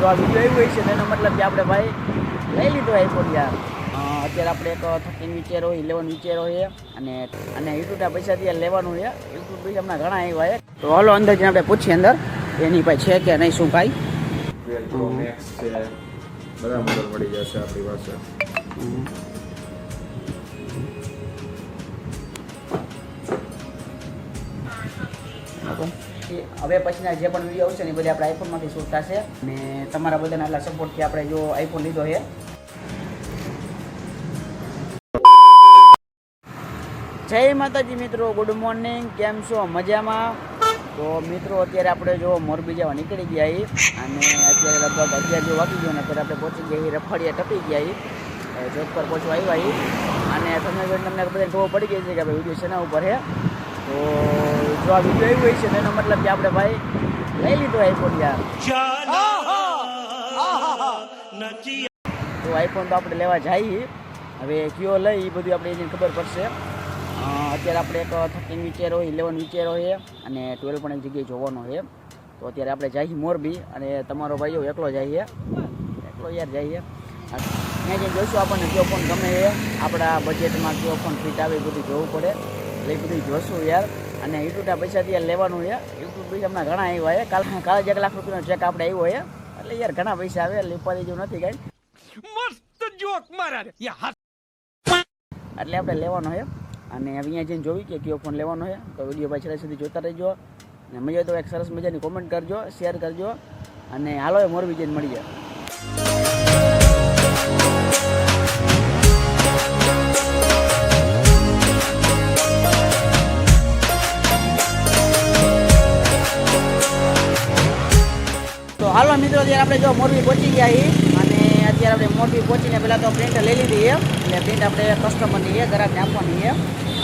તો આ વીડિયો એવું હોય છે તેનો મતલબ કે આપણે ભાઈ લઈ લીધો આઈફોન યાર. અત્યારે આપણે એક થર્ટીન વિચાર હોય ઇલેવન વિચેરો હોય અને અને યુટ્યુબના પૈસાથી લેવાનું છે. યુટ્યુબ પૈસા હમણાં ઘણા આવ્યા છે. તો હાલો અંદર જઈને આપણે પૂછીએ અંદર એની પાસે છે કે નહીં શું કાંઈ પ્રો બધા મોડલ મળી જશે આપણી પાસે. એ હવે પછીના જે પણ વીડિયો આવશે ને એ બધા આપણે આઈફોનમાંથી શૂટ થશે. અને તમારા બધાના આટલા સપોર્ટથી આપણે જો આઈફોન લીધો છે. જય માતાજી મિત્રો ગુડ મોર્નિંગ કેમ છો? મજામાં? તો મિત્રો, અત્યારે આપણે જો મોરબી જવા નીકળી ગયા અને અત્યારે લગભગ અગિયાર જો વાગી ગયો ને અત્યારે આપણે પહોંચી ગયા છીએ. રખડિયા ટપી ગયા જોત પર પહોંચવા આવ્યા અને તમે તમને બધા ખબર પડી ગઈ છે કે આપણે વીડિયો શેના ઉપર છે. તો જો આ વીડિયો એવું હોય છે, એનો મતલબ કે આપણે ભાઈ લઈ લીધો આઈફોન યાર. તો આઈફોન તો આપણે લેવા જઈએ. હવે કયો લઈ, એ બધું આપણે એની ખબર પડશે. અત્યારે આપણે એક થર્ટીન વિચાર હોય ઇલેવન વિચેર હોય અને ટ્વેલ્વ પણ એક જગ્યાએ જોવાનો છે. તો અત્યારે આપણે જઈએ મોરબી અને તમારો ભાઈઓ એકલો જઈએ. એકલો યાર જઈએ. ત્યાં જઈને જોઈશું આપણને કયો ફોન ગમે એ આપણા બજેટમાં કયો ફોન ફિટ આવે એ બધું જોવું પડે. એટલે એ બધું જોશું યાર. અને યુટ્યુબના પૈસાથી ત્યાં લેવાનું છે. યુટ્યુબ પૈસા હમણાં ઘણા આવ્યા છે. કાલ કાલે જ એક લાખ રૂપિયાનો ચેક આપણે આવ્યો છે. એટલે યાર ઘણા પૈસા આવે એટલે ઉપાધિ જેવું નથી કાંઈ. મસ્ત જોક મારા એટલે આપણે લેવાનો છે. અને અહીંયા જઈને જોવી કે કયો ફોન લેવાનો છે. તો વીડિયો પાછળ સુધી જોતા રહેજો. અને મજા તો એક સરસ મજાની કોમેન્ટ કરજો શેર કરજો. અને હાલો એ મોરબી જઈને મળીએ. મિત્રો અત્યારે આપણે જો મોરબી પહોંચી ગયા અને અત્યારે આપણે મોરબી પહોંચીને પહેલાં તો પ્રિન્ટ લઈ લીધી એટલે પ્રિન્ટ આપણે કસ્ટમરની એ ગ્રાહકને આપવાની એ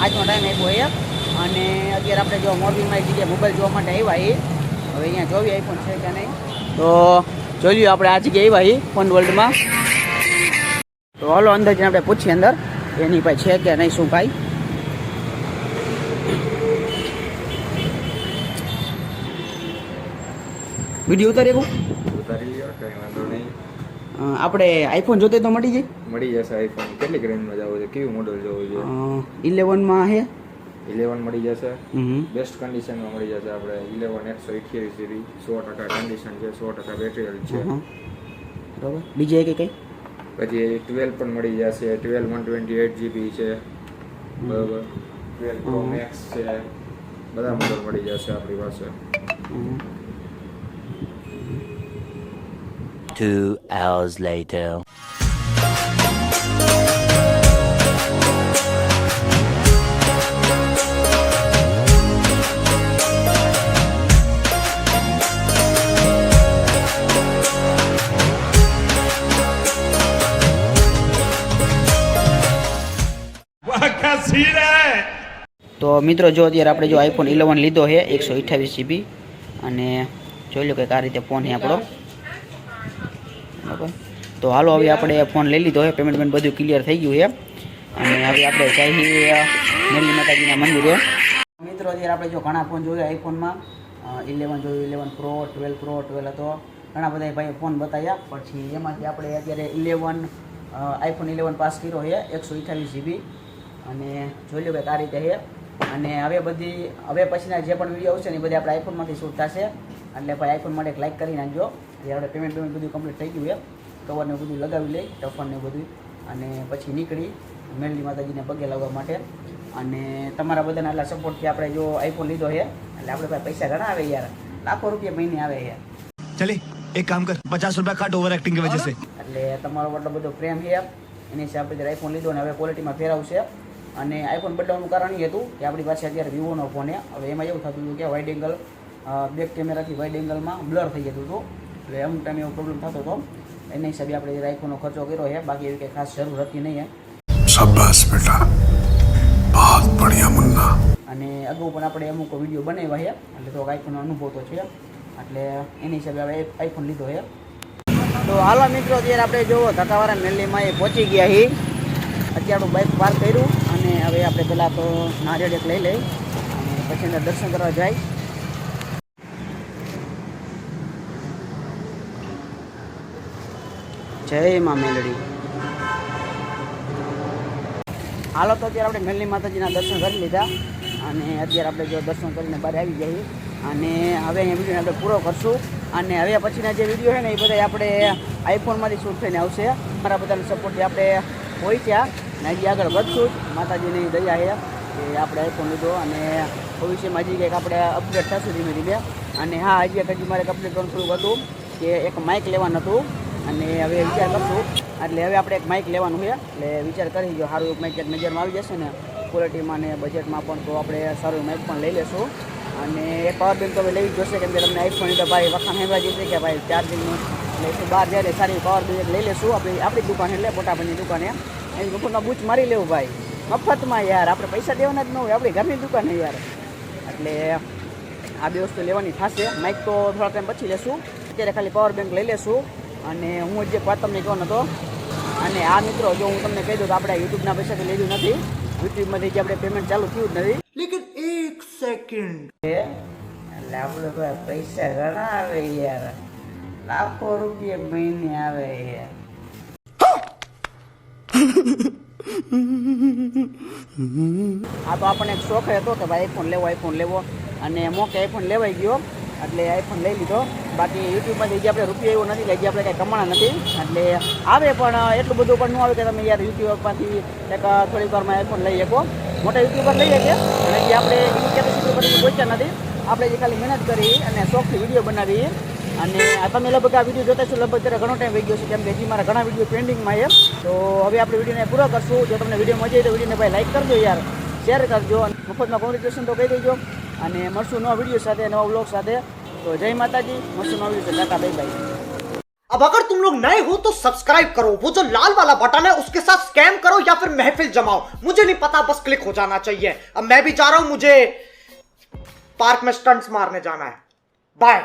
આજનો ટાઈમ આપ્યો એ અને અત્યારે આપણે જો મોરબીમાં જગ્યાએ મોબાઈલ જોવા માટે આવ્યા છીએ. હવે અહીંયા જોવી આઈફોન છે કે નહીં. તો જોઈ લઈએ આપણે આ જગ્યાએ આવ્યા છીએ ફોન વર્લ્ડમાં તો હાલો અંદર જઈને આપણે પૂછીએ અંદર, એની પાસે છે કે નહીં, શું ભાઈ? વીડિયો ઉતારી ઉતારી લ્યો કંઈ વાંધો નહીં. આપણે આઈફોન જોતે તો મળી જાય? મળી જશે આઈફોન કેટલી રેન્જમાં જવું છે? કેવું મોડલ જવું છે? ઇલેવનમાં છે ઇલેવન મળી જશે. બેસ્ટ કન્ડિશનમાં મળી જશે આપણે. ઇલેવન એકસો અઠ્યાવીસ જીબી સો ટકા કન્ડિશન છે સો ટકા બેટરી છે. બરાબર. બીજે કઈ કઈ? પછી ટ્વેલ્વ પણ મળી જશે. Twelve one twenty eight GB છે બરાબર. ટ્વેલ્વ પ્રો મેક્સ છે. બધા મોડલ મળી જશે આપણી પાસે. Two hours later. તો મિત્રો, જો અત્યારે આપણે જો આઈફોન ઇલેવન લીધો છે, એકસો અઠ્યાવીસ જીબી અને જોઈ લો કે આ રીતે ફોન છે આપણો બરાબર તો હાલો, હવે આપણે ફોન લઈ લીધો છે પેમેન્ટ બેમેન્ટ બધું ક્લિયર થઈ ગયું છે અને હવે આપણે જઈએ મેલી માતાજીના મંદિરે. મિત્રો, અત્યારે આપણે જો ઘણા ફોન જોયા આઈફોનમાં ઇલેવન જોયું eleven pro twelve pro twelve હતો. ઘણા બધા ભાઈ ફોન બતાવ્યા. પછી એમાંથી આપણે અત્યારે ઇલેવન આઈફોન ઇલેવન પાસ કર્યો છે એકસો અઠ્યાવીસ જીબી અને જોઈ લો કે આ રીતે છે અને હવે બધી, હવે પછીના જે પણ વીડિયો આવશે ને એ બધી આપણે આઈફોનમાંથી શૂટ થશે. એટલે ભાઈ આઈફોન માટે એક લાઈક કરી નાખજો. એ આપણે પેમેન્ટ પેમેન્ટ બધું કમ્પ્લીટ થઈ ગયું છે કવરને બધું લગાવી લઈ ટફનને બધું. અને પછી નીકળી મેરલી માતાજીને પગે લાવવા માટે. અને તમારા બધાના આટલા સપોર્ટથી આપણે જો આઈફોન લીધો છે એટલે આપણે પાસે પૈસા ઘણા આવે યાર. લાખો રૂપિયા મહિને આવે યાર. ચલે એક કામ કર પચાસ રૂપિયા ખાટ ઓવર એક્ટિંગ વજહ છે એટલે તમારો એટલો બધો પ્રેમ છે એની સાથે આપણે આઈફોન લીધો અને હવે ક્વોલિટીમાં ફેરવશે અને આઈફોન બદલાવાનું કારણ એ હતું કે આપણી પાસે અત્યારે વિવોનો ફોન છે. હવે એમાં એવું થતું હતું કે વાઇડ એંગલ બેક કેમેરાથી વાઇડ એંગલમાં બ્લર થઈ જતું હતું. એટલે અમુક ટાઈમે એવો પ્રોબ્લેમ થતો હતો. એના હિસાબે આપણે રાઈફોનો ખર્ચો કર્યો છે બાકી એવી કંઈ ખાસ જરૂર હતી નહીં શાબાશ બેટા. બહુત બઢિયા મુન્ના. અને અગાઉ પણ આપણે અમુક વીડિયો બનાવ્યા છે એટલે તો આઈફોનનો અનુભવ તો છે. એટલે એની હિસાબે આપણે આઈફોન લીધો છે. તો હાલો મિત્રો અત્યારે આપણે જોવો ધકાવાળા મેલીમાં એ પહોંચી ગયા હી અત્યારનું બાઇક પાર કર્યું અને હવે આપણે પહેલાં તો નારિયેળ એક લઈ લઈ અને પછી અંદર દર્શન કરવા જાય. જય મા મેલડી. હાલો તો અત્યારે આપણે મેલની માતાજીના દર્શન કરી લીધા અને અત્યારે આપણે જો દર્શન કરીને બહાર આવી જઈએ. અને હવે અહીંયા વિડીયોને આપણે પૂરો કરશું. અને હવે પછીના જે વીડિયો છે ને, એ બધા આપણે આઈફોનમાંથી શૂટ થઈને આવશે. મારા બધાના સપોર્ટથી આપણે પહોંચ્યા ને હજી આગળ વધશું. માતાજીની દયા છે કે આપણે આઈફોન લીધો અને ભવિષ્યમાં હજી કંઈક આપણે અપડેટ થશું ધીમે ધીમે. અને હા, હજી એક હજી મારે અપડેટ કરવાનું થોડુંક હતું કે એક માઇક લેવાનું હતું. અને હવે વિચાર કરશું. એટલે હવે આપણે એક માઇક લેવાનું છે. એટલે વિચાર કરી જો સારું એક માઇક નજરમાં આવી જશે ને ક્વોલિટીમાં ને બજેટમાં પણ તો આપણે સારું માઇક પણ લઈ લેશું. અને એક પાવર બેંક તો હવે લેવી જ જોશે, કેમ કે તમને આઈફોન તો ભાઈ વખાણ હેવા જશે કે ભાઈ ચાર્જિંગનું એટલે બહાર જાય સારી પાવર બેંક લઈ લેશું. આપણી આપણી દુકાન એટલે મોટાભાઈની દુકાને. એની દુકાનમાં બૂચ મારી લેવું ભાઈ. મફતમાં યાર, આપણે પૈસા દેવાના જ ન હોય, આપણી ઘરની દુકાન યાર. એટલે આ બે વસ્તુ લેવાની થશે. માઇક તો થોડા ટાઈમ પછી લેશું. અત્યારે ખાલી પાવર બેંક લઈ લેશું. અને હું જે વાત તમને કહો હતો. અને આ મિત્રો જો હું તમને કહી દઉં તો આપણે યુટ્યુબના પૈસાથી લીધું નથી. યુટ્યુબમાંથી જે આપણે પેમેન્ટ ચાલુ થયું જ નથી. લેકિન એક સેકન્ડ એટલે આપણે પૈસા ઘણા આવે યાર. લાખો રૂપિયા મહિને આવે યાર. આ તો આપણને એક શોખ હતો કે ભાઈ આઈફોન લેવો આઈફોન લેવો. અને મોકે આઈફોન લેવાઈ ગયો. એટલે આઈફોન લઈ લીધો. બાકી યુટ્યુબમાંથી જે આપણે રૂપિયા એવું નથી કે આપણે કંઈ કમાણા નથી, એટલે આવે પણ એટલું બધું પણ ન આવે કે તમે યાર યુટ્યુબમાંથી એક થોડીક વારમાં આઈફોન લઈ શકો. મોટા યુટ્યુબર લઈ શકે, અને જે આપણે એની કેપેસિટી પર પહોંચ્યા નથી, આપણે જે ખાલી મહેનત કરી અને શોખથી વીડિયો બનાવી. અને તમે લગભગ આ વીડિયો જોતા છો લગભગ ત્યારે ઘણો ટાઈમ વહી ગયો છે, કેમ કે હજી મારા ઘણા વીડિયો પેન્ડિંગમાં એમ તો હવે આપણે વિડીયોને પૂરો કરશું. જો તમને વીડિયો મજા આવી તો વિડીયોને ભાઈ લાઈક કરજો યાર શેર કરજો, અને મફતમાં કોંગ્રેચ્યુલેશન તો કહી દેજો. અને મળશું નવા વીડિયો સાથે, નવા વ્લોગ સાથે. तो जय माता जी सुना का भाई भाई अब अगर तुम लोग नए हो तो सब्सक्राइब करो, वो जो लाल वाला बटन है, उसके साथ स्कैम करो या फिर महफिल जमाओ। मुझे नहीं पता, बस क्लिक हो जाना चाहिए। अब मैं भी जा रहा हूँ, मुझे पार्क में स्टंट्स मारने जाना है। बाय